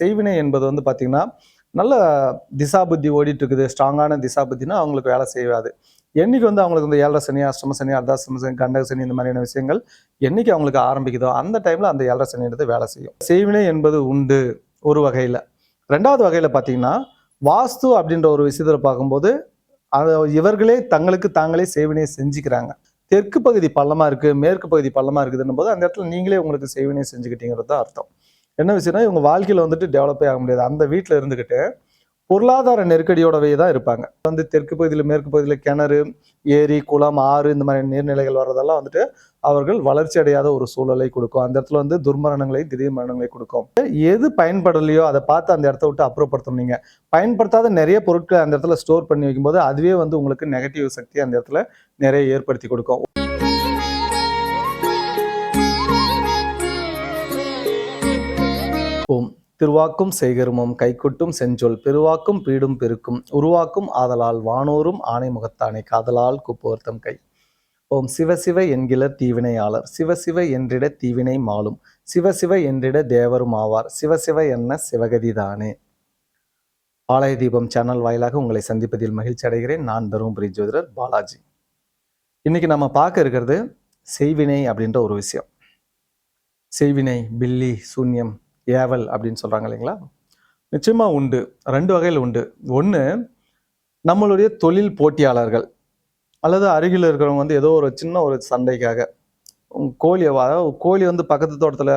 செய்வினை என்பது வந்து பார்த்திங்கன்னா நல்ல திசா புத்தி ஓடிட்டு இருக்குது ஸ்ட்ராங்கான திசா புத்தினா அவங்களுக்கு வேலை செய்யாது. என்னைக்கு வந்து அவங்களுக்கு இந்த ஏழரை சனி அஷ்டம சனி அர்த்தாசிரம சனி கண்டக சனி இந்த மாதிரியான விஷயங்கள் என்னைக்கு அவங்களுக்கு ஆரம்பிக்குதோ அந்த டைம்ல அந்த ஏழரை சனின்றது வேலை செய்யும். செய்வினை என்பது உண்டு ஒரு வகையில். ரெண்டாவது வகையில் பார்த்தீங்கன்னா வாஸ்து அப்படின்ற ஒரு விஷயத்தில் பார்க்கும்போது அது இவர்களே தங்களுக்கு தாங்களே செய்வினையை செஞ்சுக்கிறாங்க. தெற்கு பகுதி பள்ளமா இருக்கு மேற்கு பகுதி பள்ளமா இருக்குதுன்னும் போது அந்த இடத்துல நீங்களே உங்களுக்கு செய்வினையை செஞ்சுக்கிட்டீங்கிறது தான் அர்த்தம். என்ன விஷயம்னா இவங்க வாழ்க்கையில் வந்துட்டு டெவலப்பே ஆக முடியாது. அந்த வீட்டில் இருந்துக்கிட்டு பொருளாதார நெருக்கடியோடவே தான் இருப்பாங்க. வந்து தெற்கு பகுதியில் மேற்கு பகுதியில் கிணறு ஏரி குளம் ஆறு இந்த மாதிரி நீர்நிலைகள் வர்றதெல்லாம் வந்துட்டு அவர்கள் வளர்ச்சி அடையாத ஒரு சூழலை கொடுக்கும். அந்த இடத்துல வந்து துர்மரணங்களை திடீர் மரணங்களை கொடுக்கும். எது பயன்படலையோ அதை பார்த்து அந்த இடத்த விட்டு அப்புறப்படுத்தணும் நீங்கள் பயன்படுத்தாத நிறைய பொருட்களை அந்த இடத்துல ஸ்டோர் பண்ணி வைக்கும்போது அதுவே வந்து உங்களுக்கு நெகட்டிவ் சக்தி அந்த இடத்துல நிறைய ஏற்படுத்தி கொடுக்கும். ஓம் திருவாக்கும் செய்கருமம் கைக்குட்டும் செஞ்சொல் பெருவாக்கும் பீடும் பெருக்கும் உருவாக்கும் ஆதலால் வானோரும் ஆணை முகத்தானை காதலால் குப்போர்த்தம் கை. ஓம் சிவசிவ என்கிற தீவினையாளர் சிவசிவ என்றிட தீவினை மாலும் சிவசிவ என்றிட தேவரும் ஆவார் சிவசிவ என்ன சிவகதிதானே ஆலய தீபம் சேனல் வாயிலாக உங்களை சந்திப்பதில் மகிழ்ச்சி அடைகிறேன். நான் தருமபுரி ஜோதிடர் பாலாஜி. இன்னைக்கு நம்ம பார்க்க இருக்கிறது செய்வினை அப்படின்ற ஒரு விஷயம். செய்வினை பில்லி சூன்யம் ஏவல் அப்படின்னு சொல்கிறாங்க இல்லைங்களா? நிச்சயமாக உண்டு. ரெண்டு வகையில் உண்டு. ஒன்று நம்மளுடைய தொழில் போட்டியாளர்கள் அல்லது அருகில் இருக்கிறவங்க வந்து ஏதோ ஒரு சின்ன ஒரு சண்டைக்காக. கோழியை கோழி அதாவது கோழி வந்து பக்கத்து தோட்டத்தில்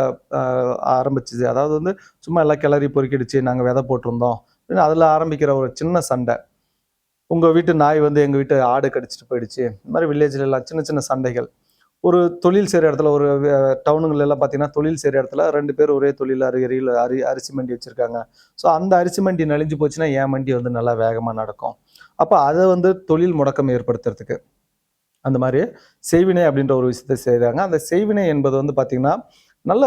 ஆரம்பிச்சிது. அதாவது வந்து சும்மா எல்லாம் கிளறி பொறுக்கிடுச்சு நாங்கள் விதை போட்டிருந்தோம். அப்படின்னு அதில் ஆரம்பிக்கிற ஒரு சின்ன சண்டை. உங்கள் வீட்டு நாய் வந்து எங்கள் வீட்டு ஆடு கடிச்சிட்டு போயிடுச்சு. இந்த மாதிரி வில்லேஜில் எல்லாம் சின்ன சின்ன சண்டைகள். ஒரு தொழில் செய்கிற இடத்துல ஒரு டவுனுங்கள் எல்லாம் பார்த்தீங்கன்னா தொழில் செய்கிற இடத்துல ரெண்டு பேர் ஒரே தொழில் அருகருகில் அரி அரிசி மண்டி வச்சுருக்காங்க. ஸோ அந்த அரிசி மண்டி நலிஞ்சு போச்சுன்னா என் மண்டி வந்து நல்லா வேகமாக நடக்கும். அப்போ அதை வந்து தொழில் முடக்கம் ஏற்படுத்துறதுக்கு அந்த மாதிரி செய்வினை அப்படின்ற ஒரு விஷயத்தை செய்கிறாங்க அந்த செய்வினை என்பது வந்து பார்த்திங்கன்னா நல்ல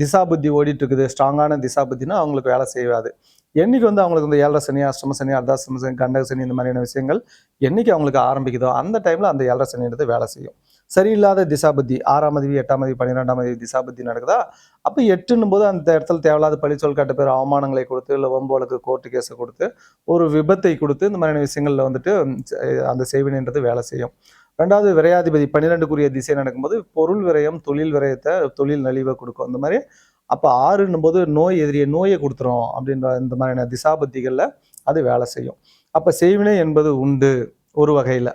திசாபுத்தி ஓடிட்டுருக்குது. ஓடிட்டு இருக்குது ஸ்ட்ராங்கான திசாபுத்தினா அவங்களுக்கு வேலை செய்யாது. என்னைக்கு வந்து அவங்களுக்கு இந்த ஏழரை சனி அஷ்டம சனி அர்த்தாசிரம சனி கண்டக சனி இந்த மாதிரியான விஷயங்கள் என்றைக்கு அவங்களுக்கு ஆரம்பிக்குதோ அந்த டைமில் அந்த ஏழரை சனின்றது வேலை செய்யும். சரியில்லாத திசாபுத்தி ஆறாம் அதிவி எட்டாம் அதிவி பன்னிரெண்டாம் அதிவி திசாபுத்தி நடக்குதா? அப்போ எட்டுன்னும் போது அந்த இடத்துல தேவையில்லாத பழி சொல் காட்ட பேர் அவமானங்களை கொடுத்து இல்லை ஒம்போலுக்கு கோர்ட்டு கேஸை கொடுத்து ஒரு விபத்தை கொடுத்து இந்த மாதிரியான விஷயங்களில் வந்துட்டு அந்த செய்வினைன்றது வேலை செய்யும். ரெண்டாவது விரையாதிபதி பன்னிரெண்டுக்குரிய திசை நடக்கும்போது பொருள் விரயம் தொழில் விரயத்தை தொழில் நலிவை கொடுக்கும். அந்த மாதிரி அப்போ ஆறுன்னும் போது நோய் எதிரிய நோயை கொடுத்துரும் அப்படின்ற இந்த மாதிரியான திசாபுத்திகளில் அது வேலை செய்யும். அப்போ செய்வினை என்பது உண்டு ஒரு வகையில்.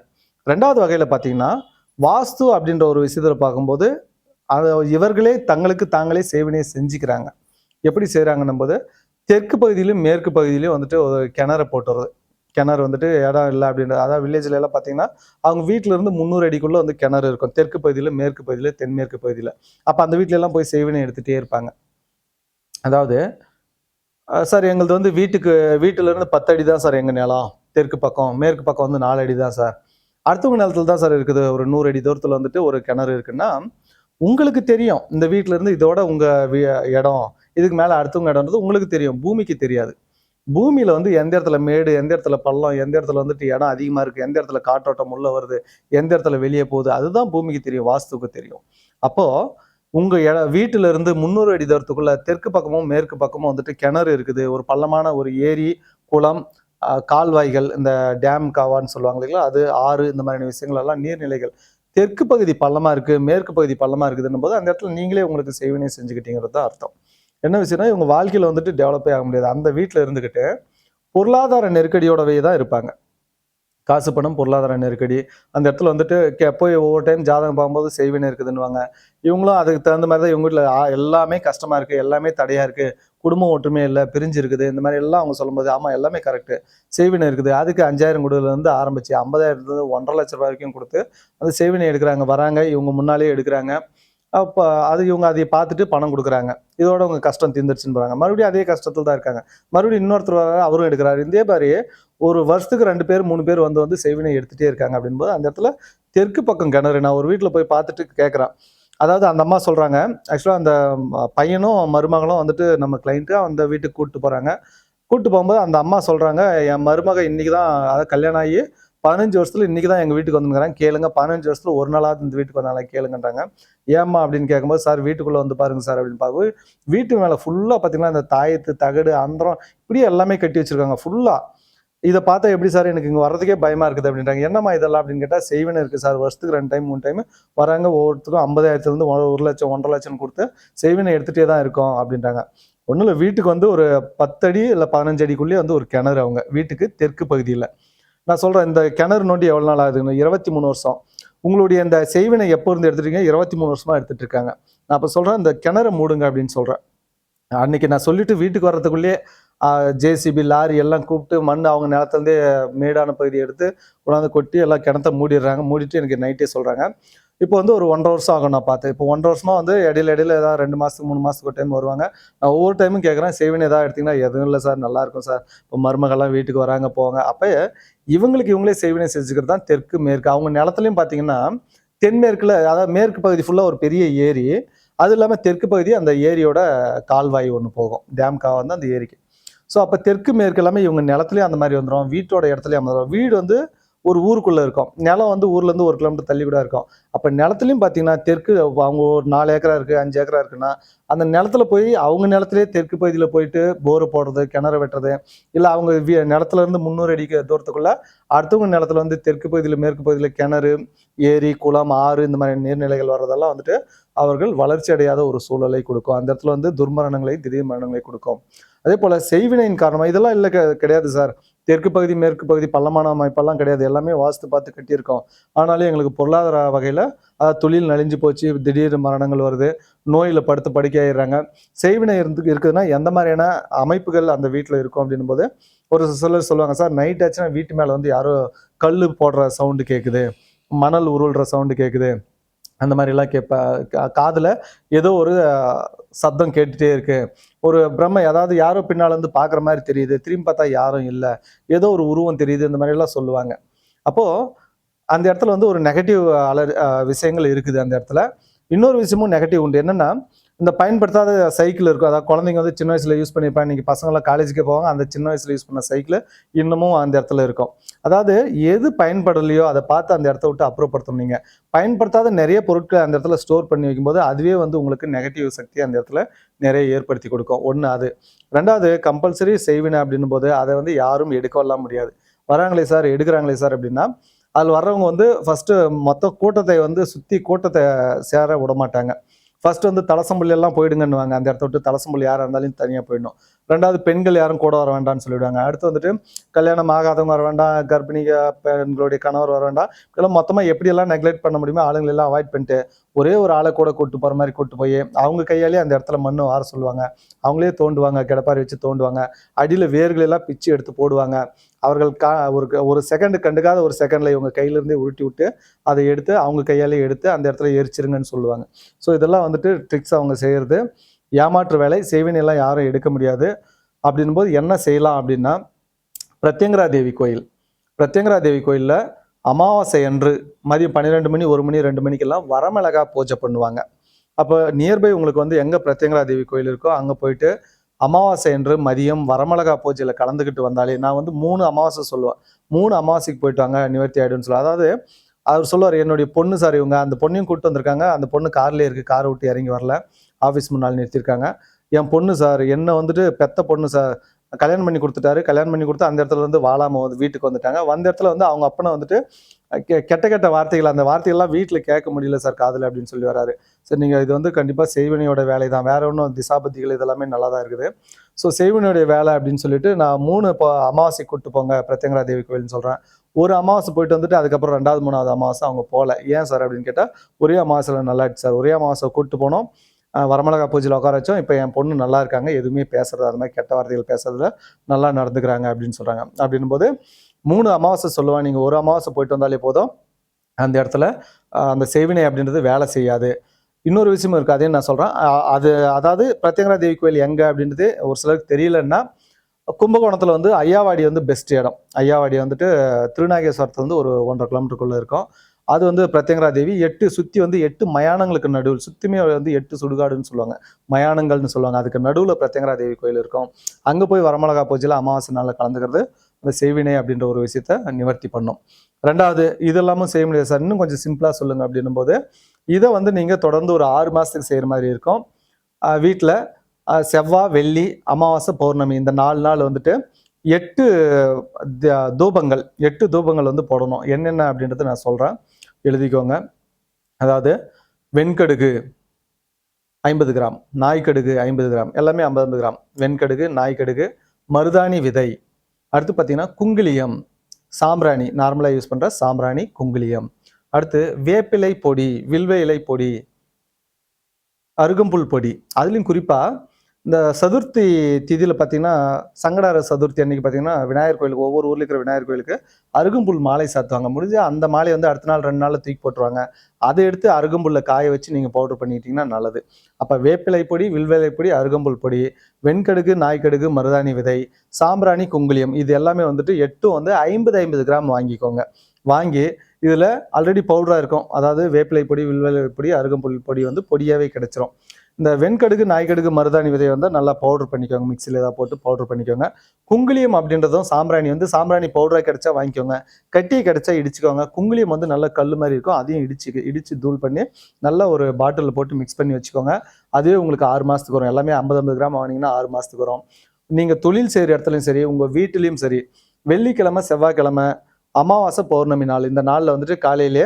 ரெண்டாவது வகையில் பார்த்தீங்கன்னா வாஸ்து அப்படின்ற ஒரு விஷயத்தில் பார்க்கும்போது இவர்களே தங்களுக்கு தாங்களே சேவனையை செஞ்சுக்கிறாங்க. எப்படி செய்கிறாங்கன்னும் போது தெற்கு பகுதியிலும் மேற்கு பகுதியிலையும் வந்துட்டு ஒரு கிணறு போட்டுறது. கிணறு வந்துட்டு இடம் இல்லை அப்படின்றது அதாவது வில்லேஜில் எல்லாம் பார்த்தீங்கன்னா அவங்க வீட்டிலேருந்து முந்நூறு அடிக்குள்ளே வந்து கிணறு இருக்கும். தெற்கு பகுதியில் மேற்கு பகுதியில் தென்மேற்கு பகுதியில் அப்போ அந்த வீட்டிலலாம் போய் செய்வினை எடுத்துகிட்டே இருப்பாங்க. அதாவது சார் எங்களது வந்து வீட்டுக்கு வீட்டிலேருந்து பத்து அடி தான் சார் எங்கள் நிலம். தெற்கு பக்கம் மேற்கு பக்கம் வந்து நாலு அடி தான் சார். அடுத்தவங்க நிலத்தில் தான் சார் இருக்குது. ஒரு நூறு அடி தூரத்தில் வந்துட்டு ஒரு கிணறு இருக்குன்னா உங்களுக்கு தெரியும். இந்த வீட்டிலேருந்து இருந்து இதோட உங்கள் இடம் இதுக்கு மேலே அடுத்தவங்க இடம்ன்றது உங்களுக்கு தெரியும். பூமிக்கு தெரியாது. பூமியில் வந்து எந்த இடத்துல மேடு எந்த இடத்துல பள்ளம் எந்த இடத்துல வந்துட்டு இடம் அதிகமாக இருக்குது எந்த இடத்துல காற்றோட்டம் உள்ளே வருது எந்த இடத்துல வெளியே போகுது அதுதான் பூமிக்கு தெரியும் வாஸ்துக்கு தெரியும். அப்போது உங்கள் இட வீட்டுல இருந்து முந்நூறு அடி தூரத்துக்குள்ளே தெற்கு பக்கமும் மேற்கு பக்கமும் வந்துட்டு கிணறு இருக்குது. ஒரு பள்ளமான ஒரு ஏரி குளம் கால்வாய்கள் இந்த டேம் காவான்னு சொல்லுவாங்க இல்லைங்களா? அது ஆறு இந்த மாதிரியான விஷயங்கள் எல்லாம் நீர்நிலைகள். தெற்கு பகுதி பள்ளமாக இருக்குது மேற்கு பகுதி பள்ளமாக இருக்குதுன்னும் போது அந்த இடத்துல நீங்களே உங்களுக்கு செய்வினை செஞ்சுக்கிட்டீங்கிறது தான் அர்த்தம். என்ன விஷயம்னா இவங்க வாழ்க்கையில் வந்துட்டு டெவலப்பே ஆக முடியாது. அந்த வீட்டில் இருந்துக்கிட்டு பொருளாதார நெருக்கடியோடவே தான் இருப்பாங்க. காசு பணம் பொருளாதார நெருக்கடி. அந்த இடத்துல வந்துட்டு கே- போய் ஒவ்வொரு டைம் ஜாதகம் பார்க்கும்போது செய்வினை இருக்குதுன்னுவாங்க. இவங்களும் அதுக்கு தகுந்த மாதிரி தான் இவங்க வீட்டில் எல்லாமே கஷ்டமாக இருக்குது எல்லாமே தடையாக இருக்குது குடும்பம் ஒற்றுமை இல்லை பிரிஞ்சு இருக்குது இந்த மாதிரி எல்லாம் அவங்க சொல்லும்போது ஆமாம் எல்லாமே கரெக்டு சேவினை இருக்குது. அதுக்கு அஞ்சாயிரம் கொடுல ஆரம்பிச்சு ஐம்பதாயிரத்துலேருந்து ஒன்றரை லட்ச ரூபாய் வரைக்கும் கொடுத்து அந்த சேவினை எடுக்கிறாங்க. வராங்க. இவங்க முன்னாலே எடுக்கிறாங்க. அப்போ அது இவங்க அதை பார்த்துட்டு பணம் கொடுக்குறாங்க. இதோட அவங்க கஷ்டம் தீர்ந்துருச்சுன்னு போகிறாங்க மறுபடியும் அதே கஷ்டத்தில் தான் இருக்காங்க. மறுபடியும் இன்னொருத்தர் வர அவரும் எடுக்கிறாரு. இதே மாதிரி ஒரு வருஷத்துக்கு ரெண்டு பேர் மூணு பேர் வந்து வந்து சேவினை எடுத்துகிட்டே இருக்காங்க அப்படின்போது அந்த இடத்துல தெற்கு பக்கம் கிணறு. நான் ஒரு வீட்டில் போய் பார்த்துட்டு கேட்குறேன் அதாவது அந்த அம்மா சொல்கிறாங்க ஆக்சுவலாக அந்த பையனும் மருமகளும் வந்துட்டு நம்ம கிளைண்ட்டு அந்த வீட்டுக்கு கூப்பிட்டு போகிறாங்க கூப்பிட்டு போகும்போது அந்த அம்மா சொல்கிறாங்க என் மருமக இன்றைக்கி தான் அதாவது கல்யாணம் ஆகி பதினஞ்சு வருஷத்துல இன்னைக்கு தான் எங்கள் வீட்டுக்கு வந்துங்கிறாங்க கேளுங்க பதினஞ்சு வருஷத்துல ஒரு நாளாவது இந்த வீட்டுக்கு வந்தாலும் கேளுங்கன்றாங்க. ஏம்மா? அப்படின்னு கேட்கும்போது சார் வீட்டுக்குள்ளே வந்து பாருங்க சார் அப்படின்னு பார்க்கும்போது வீட்டு மேலே ஃபுல்லாக பார்த்தீங்கன்னா இந்த தாயத்து தகடு அந்தரம் இப்படியே எல்லாமே கட்டி வச்சிருக்காங்க ஃபுல்லாக இதை பார்த்தா எப்படி சார் எனக்கு இங்கே வர்றதுக்கே பயமாக இருக்குது அப்படின்றாங்க. என்னம்மா இதெல்லாம் அப்படின்னு கேட்டால் செய்வன இருக்குது சார். வருஷத்துக்கு ரெண்டு டைம் மூணு டைம் வராங்க ஒவ்வொருத்தருக்கும் ஐம்பதாயிரத்துலேருந்து ஒரு லட்சம் ஒன்றரை லட்சம் கொடுத்து செய்வினை எடுத்துகிட்டே தான் இருக்கோம் அப்படின்றாங்க. ஒன்றும் இல்லை வீட்டுக்கு வந்து ஒரு பத்தடி இல்லை பதினஞ்சு அடிக்குள்ளேயே வந்து ஒரு கிணறு அவங்க. வீட்டுக்கு தெற்கு பகுதியில். நான் சொல்கிறேன் இந்த கிணறு நோண்டி எவ்வளோ நாள் ஆகுதுன்னு இருபத்தி மூணு வருஷம். உங்களுடைய இந்த செய்வினை எப்போ இருந்து எடுத்துட்டீங்க? இருபத்தி மூணு வருஷமாக எடுத்துட்டு இருக்காங்க. நான் இப்போ சொல்கிறேன் இந்த கிணறு மூடுங்க அப்படின்னு சொல்கிறேன் அன்னைக்கு நான் சொல்லிட்டு வீட்டுக்கு வர்றதுக்குள்ளேயே ஜேசிபி லாரி எல்லாம் கூப்பிட்டு மண் அவங்க நிலத்துலேருந்தே மேடான பகுதி எடுத்து கொண்டாந்து கொட்டி எல்லாம் கிணத்த மூடிடுறாங்க. மூடிட்டு எனக்கு நைட்டே சொல்கிறாங்க இப்போ வந்து ஒரு ஒன்றரை வருஷம் ஆகும் நான் பார்த்தேன். இப்போ ஒன்றரை வருஷமாக வந்து இடையில இடையில ஏதாவது ரெண்டு மாதத்துக்கு மூணு மாதத்துக்கு ஒரு டைம் வருவாங்க. நான் ஒவ்வொரு டைமும் கேட்குறேன் சேவின் ஏதாவது எடுத்திங்கன்னா எதுவும் இல்லை சார். நல்லாயிருக்கும் சார். இப்போ மருமகள்லாம் வீட்டுக்கு வராங்க போவாங்க. அப்போ இவங்களுக்கு இவங்களே சேவினை செஞ்சுக்கிறது தான் தெற்கு மேற்கு. அவங்க நிலத்துலையும் பார்த்தீங்கன்னா தென்மேற்கில் அதாவது மேற்கு பகுதி ஃபுல்லாக ஒரு பெரிய ஏரி. அது இல்லாமல் தெற்கு பகுதி அந்த ஏரியோட கால்வாய் ஒன்று போகும். டேம் வந்து அந்த ஏரிக்கு. ஸோ அப்போ தெற்கு மேற்கு எல்லாமே இவங்க நிலத்துலேயே அந்த மாதிரி வந்துடும் வீட்டோட இடத்துலையே வந்துடும் வீடு வந்து ஒரு ஊருக்குள்ளே இருக்கும். நிலம் வந்து ஊர்லேருந்து ஒரு கிலோமீட்டர் தள்ளி கூட இருக்கும். அப்போ நிலத்துலையும் பார்த்தீங்கன்னா தெற்கு அவங்க ஒரு நாலு ஏக்கரா இருக்குது அஞ்சு ஏக்கரா இருக்குன்னா அந்த நிலத்துல போய் அவங்க நிலத்துலேயே தெற்கு பகுதியில் போயிட்டு போர் போடுறது கிணறு வெட்டுறது இல்லை அவங்க வி நிலத்துலேருந்து முந்நூறு அடிக்கு தூரத்துக்குள்ளே அடுத்தவங்க நிலத்துல வந்து தெற்கு பகுதியில் மேற்கு பகுதியில் கிணறு ஏரி குளம் ஆறு இந்த மாதிரி நீர்நிலைகள் வர்றதெல்லாம் வந்துட்டு அவர்கள் வளர்ச்சி அடையாத ஒரு சூழலை கொடுக்கும். அந்த இடத்துல வந்து துர்மரணங்களை திடீர் மரணங்களை கொடுக்கும். அதே போல் செய்வினையின் காரணமாக இதெல்லாம் இல்லை கிடையாது சார். தெற்கு பகுதி மேற்கு பகுதி பள்ளமான அமைப்பெல்லாம் கிடையாது. எல்லாமே வாஸ்து பார்த்து கட்டியிருக்கோம். ஆனாலும் எங்களுக்கு பொருளாதார வகையில் அதாவது தொழில் நலிஞ்சு போச்சு. திடீர் மரணங்கள் வருது. நோயில் படுத்து படுக்கையாயிடுறாங்க செய்வினை இருந்து இருக்குதுன்னா எந்த மாதிரியான அமைப்புகள் அந்த வீட்டில் இருக்கும் அப்படின்னும் போது ஒரு சிலர் சொல்லுவாங்க சார் நைட் ஆச்சுன்னா வீட்டு மேலே வந்து யாரோ கல் போடுற சவுண்டு கேட்குது மணல் உருள்ற சவுண்டு கேட்குது அந்த மாதிரிலாம் கேட்பேன் கா- ஏதோ ஒரு சத்தம் கேட்டுட்டே இருக்கு. ஒரு பிரம்ம ஏதாவது யாரோ பின்னால் வந்து பார்க்குற மாதிரி தெரியுது. திரும்பி பார்த்தா யாரும் இல்லை. ஏதோ ஒரு உருவம் தெரியுது. இந்த மாதிரிலாம் சொல்லுவாங்க. அப்போது அந்த இடத்துல வந்து ஒரு நெகட்டிவ் அலர் விஷயங்கள் இருக்குது அந்த இடத்துல. இன்னொரு விஷயமும் நெகட்டிவ் உண்டு. என்னென்னா இந்த பயன்படுத்தாத சைக்கிள் இருக்கும். அதாவது குழந்தைங்க வந்து சின்ன வயசுல யூஸ் பண்ணியிருப்பாங்க. இன்னைக்கு பசங்களாம் காலேஜுக்கு போவாங்க. அந்த சின்ன வயசுல யூஸ் பண்ண சைக்கிள் இன்னமும் அந்த இடத்துல இருக்கும். அதாவது எது பயன்படலையோ அதை பார்த்து அந்த இடத்த விட்டு அப்புறப்படுத்தணும் நீங்க. பயன்படுத்தாத நிறைய பொருட்களை அந்த இடத்துல ஸ்டோர் பண்ணி வைக்கும்போது அதுவே வந்து உங்களுக்கு நெகட்டிவ் சக்தி அந்த இடத்துல நிறைய ஏற்படுத்தி கொடுக்கும். ஒன்று அது. ரெண்டாவது கம்பல்சரி செய்வினை அப்படின்னும் போது அதை வந்து யாரும் எடுக்கலாம் முடியாது. வராங்களே சார் எடுக்கிறாங்களே சார் அப்படின்னா அதில் வர்றவங்க வந்து ஃபஸ்ட்டு மொத்த கூட்டத்தை வந்து சுற்றி கூட்டத்தை சேர விட மாட்டாங்க ஃபர்ஸ்ட் வந்து தலசம்புள்ளி எல்லாம் போயிடுங்கன்னுவாங்க. அந்த இடத்த விட்டு தலசம்புள்ளி யாராக இருந்தாலும் தனியாக போயிடணும். ரெண்டாவது பெண்கள் யாரும் கூட வர வேண்டாம்னு சொல்லிவிடுவாங்க. அடுத்து வந்துட்டு கல்யாணம் ஆகாதவங்க வர வேண்டாம் கர்ப்பிணி பெண்களுடைய கணவர் வர வேண்டாம். இதெல்லாம் மொத்தமாக எப்படியெல்லாம் நெக்லெக்ட் பண்ண முடியுமோ ஆளுங்களை எல்லாம் அவாய்ட் பண்ணிட்டு ஒரே ஒரு ஆளை கூட கூட்டு போகிற மாதிரி கூட்டு போய் அவங்க கையாலே அந்த இடத்துல மண்ணு வார சொல்லுவாங்க. அவங்களே தோண்டுவாங்க கிடப்பாரி வச்சு தோண்டுவாங்க. அடியில் வேர்களெல்லாம் பிச்சு எடுத்து போடுவாங்க. அவர்கள் கா ஒரு ஒரு செகண்டு கண்டுக்காத ஒரு செகண்டில் இவங்க கையிலேருந்தே உருட்டி விட்டு அதை எடுத்து அவங்க கையாலே எடுத்து அந்த இடத்துல எரிச்சிருங்கன்னு சொல்லுவாங்க. ஸோ இதெல்லாம் வந்துட்டு ட்ரிக்ஸ் அவங்க செய்கிறது ஏமாற்று வேலை செய்வினை எல்லாம் யாரும் எடுக்க முடியாது. அப்படின்னும் போது என்ன செய்யலாம் அப்படின்னா பிரத்யங்கரா தேவி கோயில். பிரத்யங்கரா தேவி கோயிலில் அமாவாசை அன்று மதியம் பன்னிரெண்டு மணி ஒரு மணி ரெண்டு மணிக்கெல்லாம் வரமிளகா பூஜை பண்ணுவாங்க. அப்போ நியர்பை உங்களுக்கு வந்து எங்கே பிரத்யங்கரா தேவி கோயில் இருக்கோ அங்கே போயிட்டு அமாவாசை அன்று மதியம் வரமிளகா பூஜையில் கலந்துக்கிட்டு வந்தாலே நான் வந்து மூணு அமாவாசை சொல்லுவேன். மூணு அமாவாசைக்கு போயிட்டு வாங்க நிவர்த்தி ஆகிடும்னு சொல்லுவேன். அதாவது அவர் சொல்லுவார் என்னுடைய பொண்ணு சார் இவங்க அந்த பொண்ணையும் கூப்பிட்டு வந்திருக்காங்க. அந்த பொண்ணு கார்லேயே இருக்குது காரை விட்டு இறங்கி வரல. ஆஃபீஸ் முன்னால் நிறுத்தியிருக்காங்க. என் பொண்ணு சார் என்ன வந்துட்டு பெத்த பொண்ணு சார் கல்யாணம் பண்ணி கொடுத்துட்டாரு. கல்யாணம் பண்ணி கொடுத்து அந்த இடத்துல வந்து வாழாம வந்து வீட்டுக்கு வந்துட்டாங்க. வந்த இடத்துல வந்து அவங்க அப்பனை வந்துட்டு கெட்ட கெட்ட வார்த்தைகள் அந்த வார்த்தைகள்லாம் வீட்டில் கேட்க முடியல சார் காதில் அப்படின்னு சொல்லி வராரு. சரி நீங்கள் இது வந்து கண்டிப்பாக செய்வினையோட வேலை தான் வேற ஒன்றும் திசாபத்திகள் இதெல்லாமே நல்லா தான் இருக்குது. ஸோ செய்வினையுடைய வேலை அப்படின்னு சொல்லிட்டு நான் மூணு இப்போ அமாவாசை கூட்டு போங்க பிரத்யங்கரா தேவி கோவில்னு சொல்கிறேன் ஒரு அமாவாசை போயிட்டு வந்துட்டு அதுக்கப்புறம் ரெண்டாவது மூணாவது அமாவாசை அவங்க போகல ஏன் சார் அப்படின்னு கேட்டால் ஒரே அமாவாசையில் நல்லா சார். ஒரே அமாவாசை கூட்டு போனோம். வரமிளகா பூஜையில் உட்கார வச்சோம். இப்போ என் பொண்ணு நல்லா இருக்காங்க. எதுவுமே பேசுறது அது மாதிரி கெட்ட வார்த்தைகள் பேசுறதுல நல்லா நடந்துக்கிறாங்க அப்படின்னு சொல்கிறாங்க அப்படின்னும் போது மூணு அமாவாசை சொல்லுவாங்க. நீங்கள் ஒரு அமாவாசை போயிட்டு வந்தாலே போதும். அந்த இடத்துல அந்த சேவினை அப்படின்றது வேலை செய்யாது. இன்னொரு விஷயமும் இருக்குது அதையும் நான் சொல்கிறேன் அது அதாவது பிரத்யங்கரா தேவி கோயில் எங்கே அப்படின்றது ஒரு சிலருக்கு தெரியலன்னா கும்பகோணத்தில் வந்து ஐயாவாடி வந்து பெஸ்ட் இடம். ஐயாவாடி வந்துட்டு திருநாகேஸ்வரத்தில் வந்து ஒரு ஒன்றரை கிலோமீட்டருக்குள்ளே இருக்கும். அது வந்து பிரத்யங்கரா தேவி எட்டு சுற்றி வந்து எட்டு மயானங்களுக்கு நடுவில் சுற்றியுமே வந்து எட்டு சுடுகாடுன்னு சொல்லுவாங்க. மயானங்கள்னு சொல்லுவாங்க. அதுக்கு நடுவில் பிரத்யங்கரா தேவி கோயில் இருக்கும். அங்கே போய் வரமிளகா பூஜையில் அமாவாசை நாளில் கலந்துக்கிறது அந்த செய்வினை அப்படின்ற ஒரு விஷயத்த நிவர்த்தி பண்ணும். ரெண்டாவது இதெல்லாமும் செய்ய முடியாது சார். இன்னும் கொஞ்சம் சிம்பிளாக சொல்லுங்கள் அப்படின்னும் போது இதை வந்து நீங்கள் தொடர்ந்து ஒரு ஆறு மாதத்துக்கு செய்கிற மாதிரி இருக்கும். வீட்டில் செவ்வாய் வெள்ளி அமாவாசை பௌர்ணமி இந்த நாலு நாள் வந்துட்டு எட்டு த- தூபங்கள் எட்டு தூபங்கள் வந்து போடணும். என்னென்ன அப்படின்றத நான் சொல்கிறேன் எழுதிக்கோங்க. அதாவது வெண்கடுகு ஐம்பது கிராம் நாய்க்கடுகு ஐம்பது கிராம் எல்லாமே ஐம்பது கிராம். வெண்கடுகு நாய்க்கடுகு மருதாணி விதை அடுத்து பார்த்தீங்கன்னா குங்கிலியம் சாம்பிராணி நார்மலாக யூஸ் பண்ணுற சாம்பிராணி குங்கிலியம். அடுத்து வேப்பிலை பொடி வில்வ இலை பொடி அருகம்புல் பொடி. அதுலேயும் குறிப்பாக இந்த சதுர்த்தி திதியில் பார்த்தீங்கன்னா சங்கடார சதுர்த்தி அன்னைக்கு பார்த்தீங்கன்னா விநாயகர் கோயிலுக்கு ஒவ்வொரு ஊரில் இருக்கிற விநாயகர் கோயிலுக்கு அருகம்புல் மாலை சாத்துவாங்க. முடிஞ்சு அந்த மாலை வந்து அடுத்த நாள் ரெண்டு நாளில் தூக்கி போட்டுருவாங்க. அதை எடுத்து அருகம்புல்ல காய வச்சு நீங்கள் பவுடர் பண்ணிட்டீங்கன்னா நல்லது. அப்போ வேப்பிலை பொடி வில்வேலை பொடி அருகம்புல் பொடி வெண்கடுகு நாய்க்கடுகு மருதாணி விதை சாம்பிராணி குங்குளியம் இது எல்லாமே வந்துட்டு எட்டும் வந்து ஐம்பது ஐம்பது கிராம் வாங்கிக்கோங்க. வாங்கி இதில் ஆல்ரெடி பவுடராக இருக்கும். அதாவது வேப்பிலை பொடி வில்வேலை பொடி அருகம்புல் பொடி வந்து பொடியாகவே கிடைச்சிரும். இந்த வெண்கடுகு நாய்க்கடுகு மருதாணி விதையை வந்து நல்லா பவுடர் பண்ணிக்கோங்க. மிக்சியில் ஏதாவது போட்டு பவுடர் பண்ணிக்கோங்க. குங்குளியம் அப்படின்றதும் சாம்பிராணி வந்து சாம்பிராணி பவுடராக கிடச்சா வாங்கிக்கோங்க. கட்டியை கிடைச்சா இடிச்சுக்கோங்க. குங்குளியம் வந்து நல்ல கல் மாதிரி இருக்கும். அதையும் இடிச்சு இடித்து தூள் பண்ணி நல்ல ஒரு பாட்டிலில் போட்டு மிக்ஸ் பண்ணி வச்சுக்கோங்க. அதுவே உங்களுக்கு ஆறு மாதத்துக்கு வரும். எல்லாமே ஐம்பது ஐம்பது கிராம் வாங்கினீங்கன்னா ஆறு மாதத்துக்கு வரும். நீங்கள் தொழில் செய்கிற இடத்துலையும் சரி உங்கள் வீட்டிலையும் சரி வெள்ளிக்கிழமை செவ்வாய்க்கிழமை அமாவாசை பௌர்ணமி நாள் இந்த நாளில் வந்துட்டு காலையிலே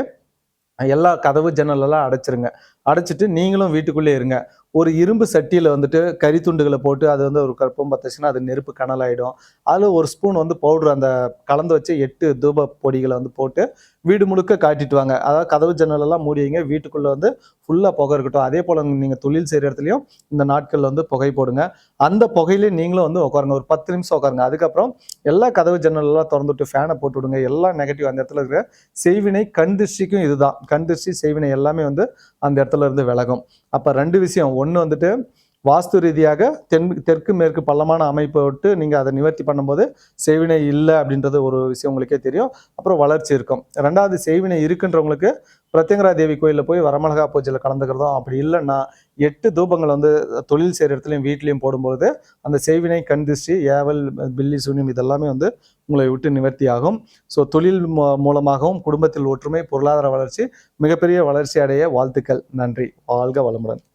எல்லா கதவு ஜன்னலெல்லாம் அடைச்சிருங்க. அடைச்சிட்டு நீங்களும் வீட்டுக்குள்ளே இருங்க. ஒரு இரும்பு சட்டியில் வந்துட்டு கறி துண்டுகளை போட்டு அது வந்து ஒரு கற்பம் பத்துச்சுன்னா அது நெருப்பு கனலாயிடும். அதில் ஒரு ஸ்பூன் வந்து பவுடர் அந்த கலந்து வச்சு எட்டு தூப பொடிகளை வந்து போட்டு வீடு முழுக்க காட்டிட்டு வாங்க. அதாவது கதவு ஜன்னலெல்லாம் மூடிங்க வீட்டுக்குள்ளே வந்து ஃபுல்லாக புகை இருக்கட்டும். அதே போல் நீங்கள் தொழில் செய்கிற இடத்துலையும் இந்த நாட்களில் வந்து புகை போடுங்க. அந்த புகையிலே நீங்களும் வந்து உட்காருங்க. ஒரு பத்து நிமிஷம் உட்காருங்க. அதுக்கப்புறம் எல்லா கதவு ஜன்னலெல்லாம் திறந்துட்டு ஃபேனை போட்டு விடுங்க. எல்லா நெகட்டிவ் அந்த இடத்துல இருக்கிற செய்வினை கண் திருஷ்டிக்கும் இதுதான். கண் திருஷ்டி செய்வினை எல்லாமே வந்து அந்த இடத்துல இருந்து விலகும். அப்போ ரெண்டு விஷயம். ஒன்று வந்துட்டு வாஸ்து ரீதியாக தென் தெற்கு மேற்கு பள்ளமான அமைப்பை விட்டு நீங்கள் அதை நிவர்த்தி பண்ணும்போது செய்வினை இல்லை அப்படின்றது ஒரு விஷயம் உங்களுக்கே தெரியும். அப்புறம் வளர்ச்சி இருக்கும். ரெண்டாவது செய்வினை இருக்குன்றவங்களுக்கு பிரத்யங்கரா தேவி கோயிலில் போய் வரமலகா பூஜையில் கலந்துக்கிறதும் அப்படி இல்லைன்னா எட்டு தூபங்கள் வந்து தொழில் செய்கிற இடத்துலையும் வீட்லேயும் போடும்போது அந்த செய்வினை கண் திருஷ்டி ஏவல் பில்லி சூன்யம் இதெல்லாமே வந்து உங்களை விட்டு நிவர்த்தி ஆகும் ஸோ தொழில் மூ- மூலமாகவும் குடும்பத்தில் ஒற்றுமை பொருளாதார வளர்ச்சி மிகப்பெரிய வளர்ச்சி அடைய வாழ்த்துக்கள். நன்றி. வாழ்க வளமுடன்.